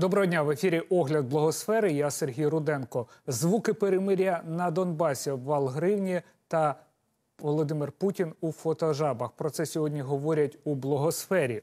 Доброго дня в ефірі Огляд Благосфери. Я Сергій Руденко. Звуки перемиря на Донбасі, обвал гривні та Володимир Путін у фотожабах. Про це сьогодні говорять у Благосфері.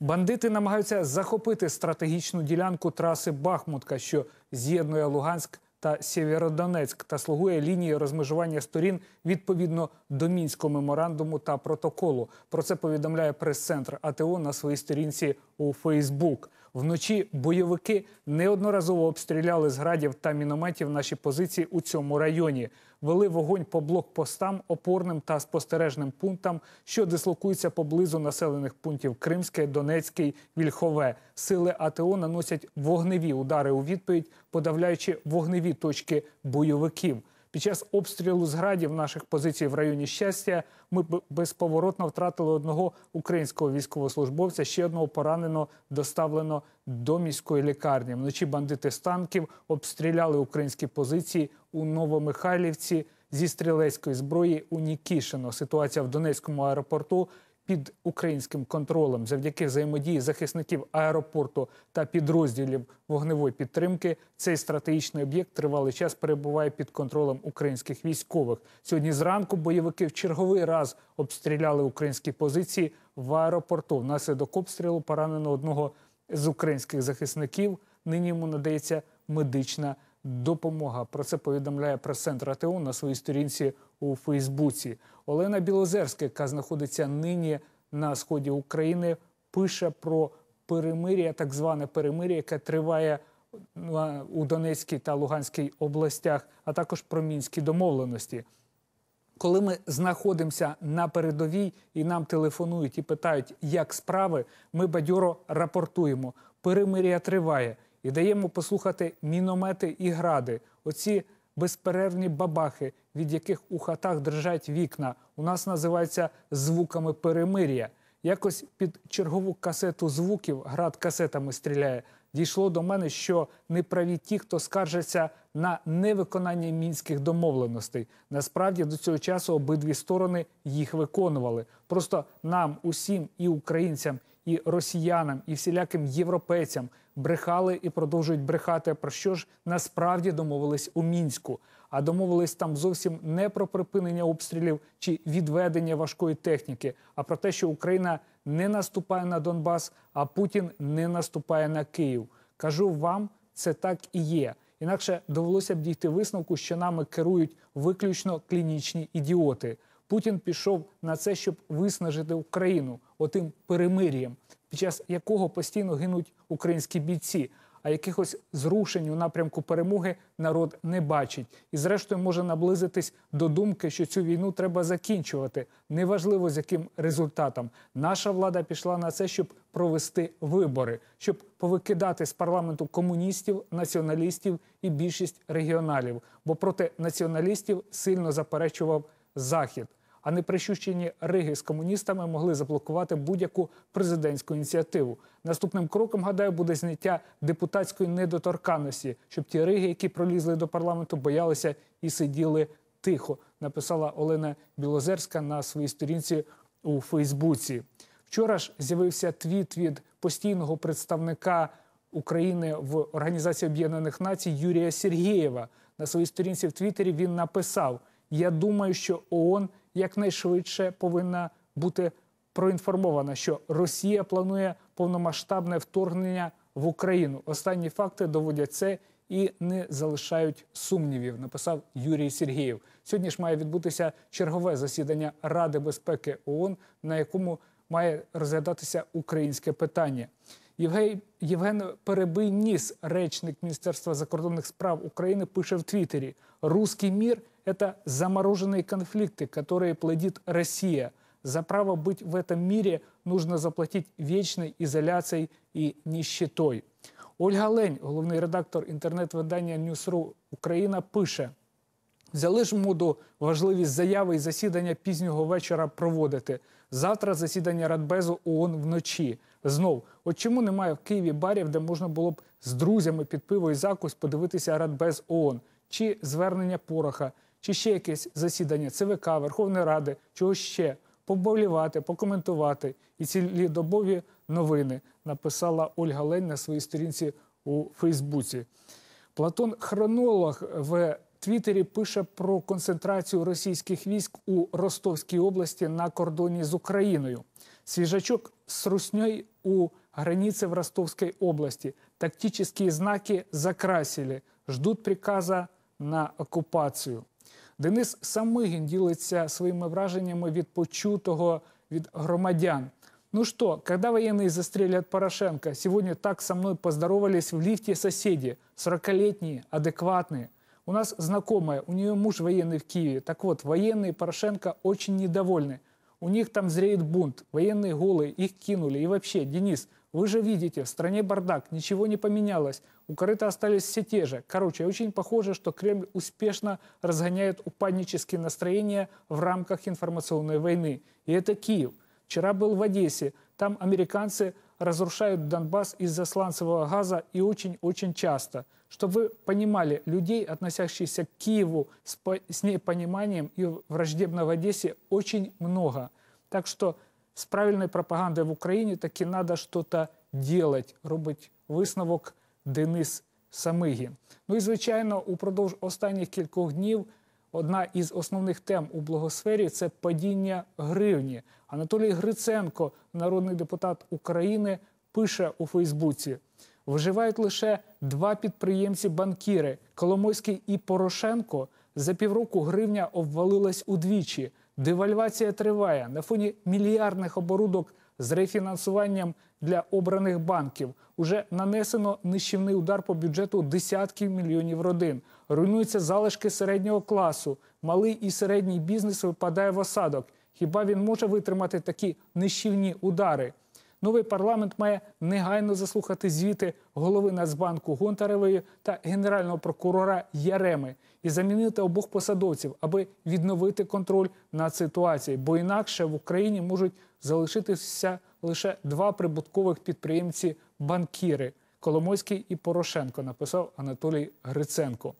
Бандити намагаються захопити стратегічну ділянку траси Бахмутка, що з'єднує Луганськ та Сєвєродонецьк та слугує лінії розмежування сторін відповідно до мінського меморандуму та протоколу. Про це повідомляє прес-центр АТО на своїй сторінці у Фейсбук. Вночі бойовики неодноразово обстріляли з градів та мінометів наші позиції у цьому районі. Вели вогонь по блокпостам, опорним та спостережним пунктам, що дислокуються поблизу населених пунктів Кримське, Донецький, Вільхове. Сили АТО наносять вогневі удари у відповідь, подавляючи вогневі точки бойовиків. Під час обстрілу з градів наших позицій в районі щастя ми безповоротно втратили одного українського військовослужбовця, ще одного поранено доставлено до міської лікарні. Вночі бандити з танків обстріляли українські позиції у Новомихайлівці зі стрілецької зброї у Нікішино. Ситуація в Донецькому аеропорту під українським контролем завдяки взаємодії захисників аеропорту та підрозділів вогневої підтримки. Цей стратегічний об'єкт тривалий час перебуває під контролем українських військових. Сьогодні зранку бойовики в черговий раз обстріляли українські позиції в аеропорту. Внаслідок обстрілу поранено одного з українських захисників. Нині йому надається медична допомога. Про це повідомляє прес-центр АТО на своїй сторінці у Фейсбуці. Олена Білозерська, яка знаходиться нині на сході України, пише про перемир'я, так зване перемир'я, яке триває у Донецькій та Луганській областях, а також про мінські домовленості. Коли ми знаходимося на передовій і нам телефонують і питають, як справи, ми бадьоро рапортуємо. Перемир'я триває і даємо послухати міномети і гради. Оці безперервні бабахи, від яких у хатах держать вікна, у нас називаються звуками перемир'я. Якось під чергову касету звуків град касетами стріляє. Дійшло до мене, що неправі ті, хто скаржиться на невиконання мінських домовленостей. Насправді до цього часу обидві сторони їх виконували. Просто нам, усім, і українцям, і росіянам, і всіляким європейцям брехали і продовжують брехати. Про що ж насправді домовились у мінську? А домовились там зовсім не про припинення обстрілів чи відведення важкої техніки, а про те, що Україна не наступає на Донбас, а Путін не наступає на Київ. Кажу вам, це так і є. Інакше довелося б дійти висновку, що нами керують виключно клінічні ідіоти. Путін пішов на це, щоб виснажити Україну отим перемир'ям, під час якого постійно гинуть українські бійці. А якихось зрушень у напрямку перемоги народ не бачить, і, зрештою, може наблизитись до думки, що цю війну треба закінчувати. Неважливо з яким результатом. Наша влада пішла на це, щоб провести вибори, щоб повикидати з парламенту комуністів, націоналістів і більшість регіоналів. Бо проти націоналістів сильно заперечував захід а не прищущені риги з комуністами могли заблокувати будь-яку президентську ініціативу. Наступним кроком, гадаю, буде зняття депутатської недоторканності, щоб ті риги, які пролізли до парламенту, боялися і сиділи тихо. Написала Олена Білозерська на своїй сторінці у Фейсбуці. Вчора ж з'явився твіт від постійного представника України в Організації Об'єднаних Націй Юрія Сергєєва. На своїй сторінці в Твіттері він написав: Я думаю, що ООН якнайшвидше повинна бути проінформована, що Росія планує повномасштабне вторгнення в Україну. Останні факти доводять це і не залишають сумнівів. Написав Юрій Сергієв. Сьогодні ж має відбутися чергове засідання Ради безпеки ООН, на якому має розглядатися українське питання. Євген Перебий ніс, речник Міністерства закордонних справ України, пише в Твіттері: Руський мір это замороженные конфликты, которые плодит Россия. За право быть в этом мире нужно заплатить вечной изоляцией и нищетой. Ольга Лень, головний редактор інтернет-видання Ньюсру Україна, пише: взяли ж моду важливість заяви і засідання пізнього вечора проводити. Завтра засідання Радбезу ООН вночі. Знов, от чому немає в Києві барів, де можна було б з друзями під пиво і закусь подивитися Радбез ООН, чи звернення Пороха, чи ще якесь засідання ЦВК, Верховної Ради, чого ще поболівати, покоментувати і цілі добові новини написала Ольга Лень на своїй сторінці у Фейсбуці. Платон Хронолог в Твіттері пише про концентрацію російських військ у Ростовській області на кордоні з Україною. Свіжачок з русней у границе в Ростовской области. Тактические знаки закрасили. Ждут приказа на окупацію. Денис Самигін ділиться своїми враженнями від почутого від громадян. Ну что, когда военные застрелят Порошенко? Сегодня так со мной поздоровались в лифте соседи, 40-летние, адекватные. У нас знакомая, у нее муж военный в Киеве. Так вот, военные Порошенко очень недовольны. У них там зреет бунт, военные голые, их кинули. И вообще, Денис, вы же видите, в стране бардак, ничего не поменялось. У корыта остались все те же. Короче, очень похоже, что Кремль успешно разгоняет упаднические настроения в рамках информационной войны. И это Киев. Вчера был в Одессе. Там американцы разрушают Донбасс из-за сланцевого газа и очень-очень часто. Чтобы вы понимали, людей, относящихся к Киеву с, по- с непониманием и враждебно в Одессе, очень много. Так что з правильною пропагандою в Україні таки треба щось робити, робить висновок Денис Самигін. Ну і звичайно, упродовж останніх кількох днів одна із основних тем у благосфері це падіння гривні. Анатолій Гриценко, народний депутат України, пише у Фейсбуці. Виживають лише два підприємці-банкіри Коломойський і Порошенко. За півроку гривня обвалилась удвічі. Девальвація триває на фоні мільярдних оборудок з рефінансуванням для обраних банків. Уже нанесено нищівний удар по бюджету десятків мільйонів родин. Руйнуються залишки середнього класу. Малий і середній бізнес випадає в осадок. Хіба він може витримати такі нищівні удари? Новий парламент має негайно заслухати звіти голови Нацбанку Гонтаревої та генерального прокурора Яреми і замінити обох посадовців, аби відновити контроль над ситуацією. Бо інакше в Україні можуть залишитися лише два прибуткових підприємці-банкіри Коломойський і Порошенко. Написав Анатолій Гриценко.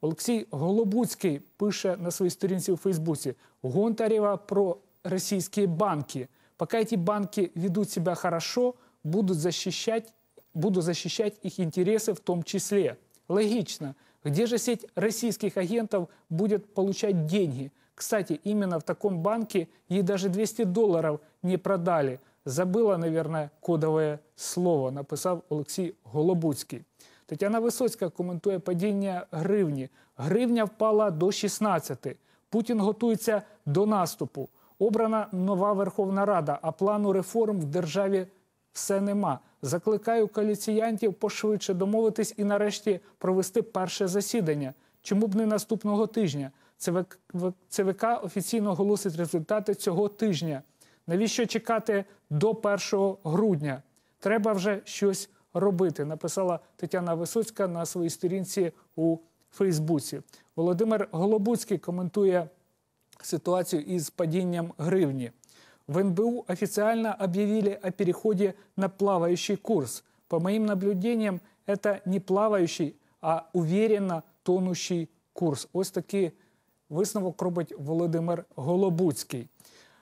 Олексій Голобуцький пише на своїй сторінці у Фейсбуці Гонтарева про российские банки. Пока эти банки ведут себя хорошо, будут защищать, буду защищать их интересы в том числе. Логично. Где же сеть российских агентов будет получать деньги? Кстати, именно в таком банке ей даже 200 долларов не продали. Забыла, наверное, кодовое слово, написав Олексій Голобуцький. Тетяна Висоцька коментує падіння гривні. Гривня впала до 16. Путін готується до наступу. Обрана нова Верховна Рада, а плану реформ в державі все нема. Закликаю коаліціянтів пошвидше домовитись і нарешті провести перше засідання. Чому б не наступного тижня? ЦВК, ЦВК офіційно оголосить результати цього тижня. Навіщо чекати до 1 грудня? Треба вже щось робити, написала Тетяна Висоцька на своїй сторінці у Фейсбуці. Володимир Голобуцький коментує ситуацию и с падением гривни. В НБУ официально объявили о переходе на плавающий курс. По моим наблюдениям, это не плавающий, а уверенно тонущий курс. Ось такий висновок робить Володимир Голобуцький.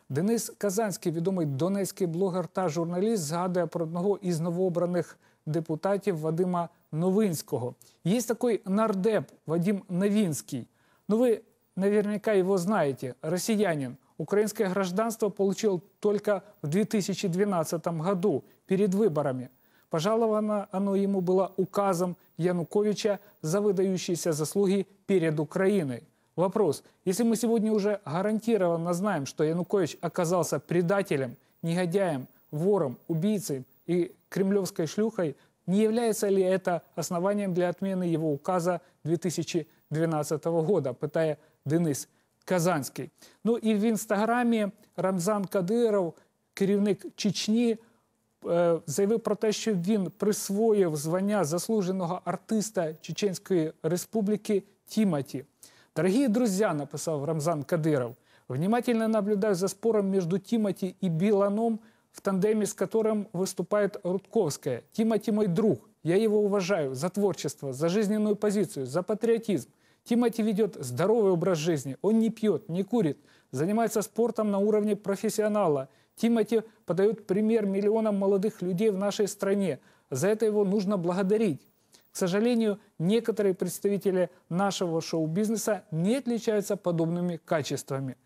Денис Казанський, відомий донецький блогер та журналіст, згадує про одного із новообраних депутатів Вадима Новинського. Є такий нардеп Вадим Новинский. Ну, вы наверняка его знаете. Россиянин. Украинское гражданство получил только в 2012 году, перед выборами. Пожаловано оно ему было указом Януковича за выдающиеся заслуги перед Украиной. Вопрос. Если мы сегодня уже гарантированно знаем, что Янукович оказался предателем, негодяем, вором, убийцей и кремлевской шлюхой, не является ли это основанием для отмены его указа 2012 года, питає Денис Казанський. Ну і в інстаграмі Рамзан Кадиров, керівник Чечні, е, заявив про те, що він присвоїв звання заслуженого артиста Чеченської Республіки Тіматі. Дорогие друзья, написал Рамзан Кадыров, внимательно наблюдаю за спором между Тимати и Биланом, в тандеме с которым выступает Рудковская. Тимати мой друг, я его уважаю за творчество, за жизненную позицию, за патриотизм. Тимати ведет здоровый образ жизни, он не пьет, не курит, занимается спортом на уровне профессионала. Тимати подает пример миллионам молодых людей в нашей стране. За это его нужно благодарить. К сожалению, некоторые представители нашего шоу-бизнеса не отличаются подобными качествами.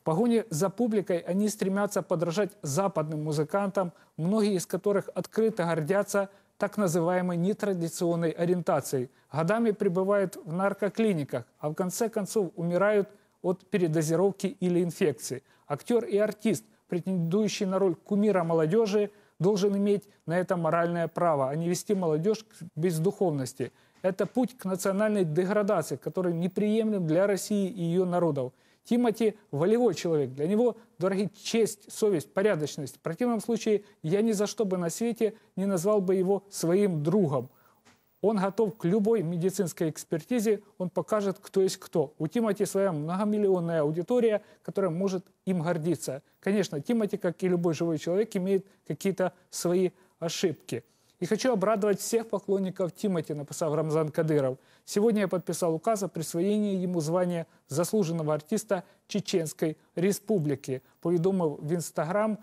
В погоне за публикой они стремятся подражать западным музыкантам, многие из которых открыто гордятся так называемой нетрадиционной ориентацией. Годами пребывают в наркоклиниках, а в конце концов умирают от передозировки или инфекции. Актер и артист, претендующий на роль кумира молодежи, должен иметь на это моральное право, а не вести молодежь к бездуховности. Это путь к национальной деградации, который неприемлем для России и ее народов. Тимати – волевой человек. Для него дороги честь, совесть, порядочность. В противном случае я ни за что бы на свете не назвал бы его своим другом. Он готов к любой медицинской экспертизе, он покажет, кто есть кто. У Тимати своя многомиллионная аудитория, которая может им гордиться. Конечно, Тимати, как и любой живой человек, имеет какие-то свои ошибки. И хочу обрадовать всех поклонников Тимати, написал Рамзан Кадыров. Сегодня я подписал указ о присвоении ему звания заслуженного артиста Чеченской Республики. Повідомив в інстаграм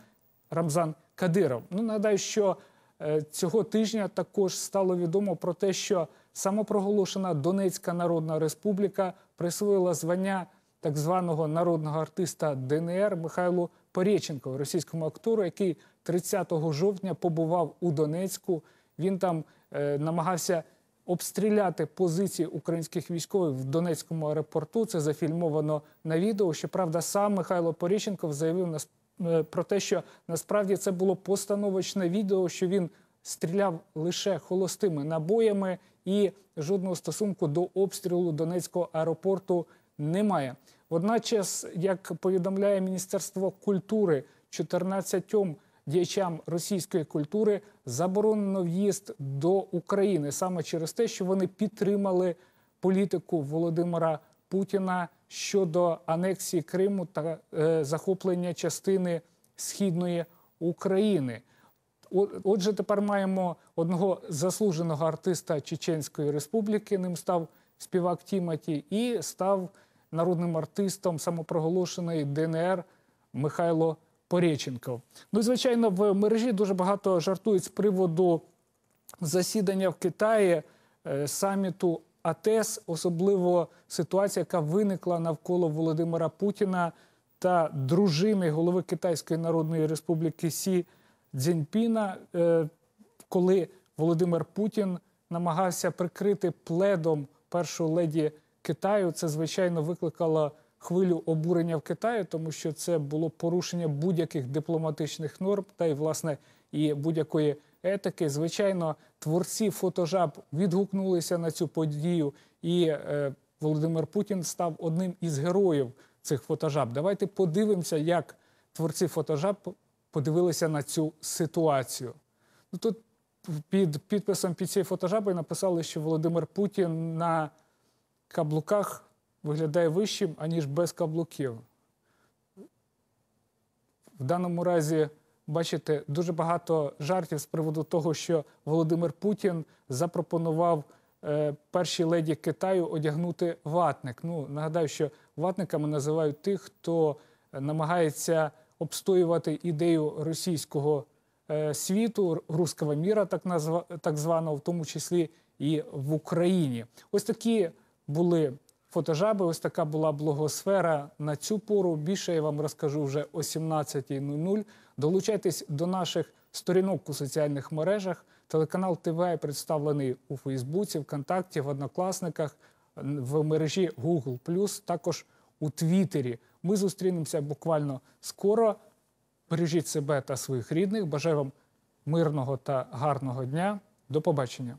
Рамзан Кадиров. Ну, нагадаю, що е, цього тижня також стало відомо про те, що самопроголошена Донецька Народна Республіка присвоїла звання так званого народного артиста ДНР Михайлу Порєченко, російському актору, який 30 жовтня побував у Донецьку. Він там е, намагався обстріляти позиції українських військових в Донецькому аеропорту. Це зафільмовано на відео. Щоправда, сам Михайло Поріщенков заявив нас е, про те, що насправді це було постановочне відео, що він стріляв лише холостими набоями і жодного стосунку до обстрілу Донецького аеропорту немає. Водночас, як повідомляє Міністерство культури, 14 діячам російської культури заборонено в'їзд до України саме через те, що вони підтримали політику Володимира Путіна щодо анексії Криму та е, захоплення частини східної України. Отже, тепер маємо одного заслуженого артиста Чеченської Республіки. Ним став співак Тіматі, і став народним артистом самопроголошеної ДНР Михайло Порєченков. Ну, і, звичайно, в мережі дуже багато жартують з приводу засідання в Китаї е, саміту АТЕС, особливо ситуація, яка виникла навколо Володимира Путіна та дружини голови Китайської Народної Республіки Сі Цзіньпіна, е, коли Володимир Путін намагався прикрити пледом першу леді Китаю. Це звичайно викликало хвилю обурення в Китаї, тому що це було порушення будь-яких дипломатичних норм та й власне і будь-якої етики. Звичайно, творці фотожаб відгукнулися на цю подію, і е, Володимир Путін став одним із героїв цих фотожаб. Давайте подивимося, як творці фотожаб подивилися на цю ситуацію. Ну тут під підписом під цією фотожабою написали, що Володимир Путін на каблуках виглядає вищим, аніж без каблуків. В даному разі, бачите, дуже багато жартів з приводу того, що Володимир Путін запропонував е, першій леді Китаю одягнути ватник. Ну, нагадаю, що ватниками називають тих, хто намагається обстоювати ідею російського е, світу, руського міра, так, назва, так званого, в тому числі і в Україні. Ось такі були фотожаби, ось така була блогосфера на цю пору. Більше я вам розкажу вже о 17.00. Долучайтесь до наших сторінок у соціальних мережах. Телеканал ТВ представлений у Фейсбуці, ВКонтакті, в Однокласниках, в мережі Google+, також у Твіттері. Ми зустрінемося буквально скоро. Бережіть себе та своїх рідних. Бажаю вам мирного та гарного дня. До побачення.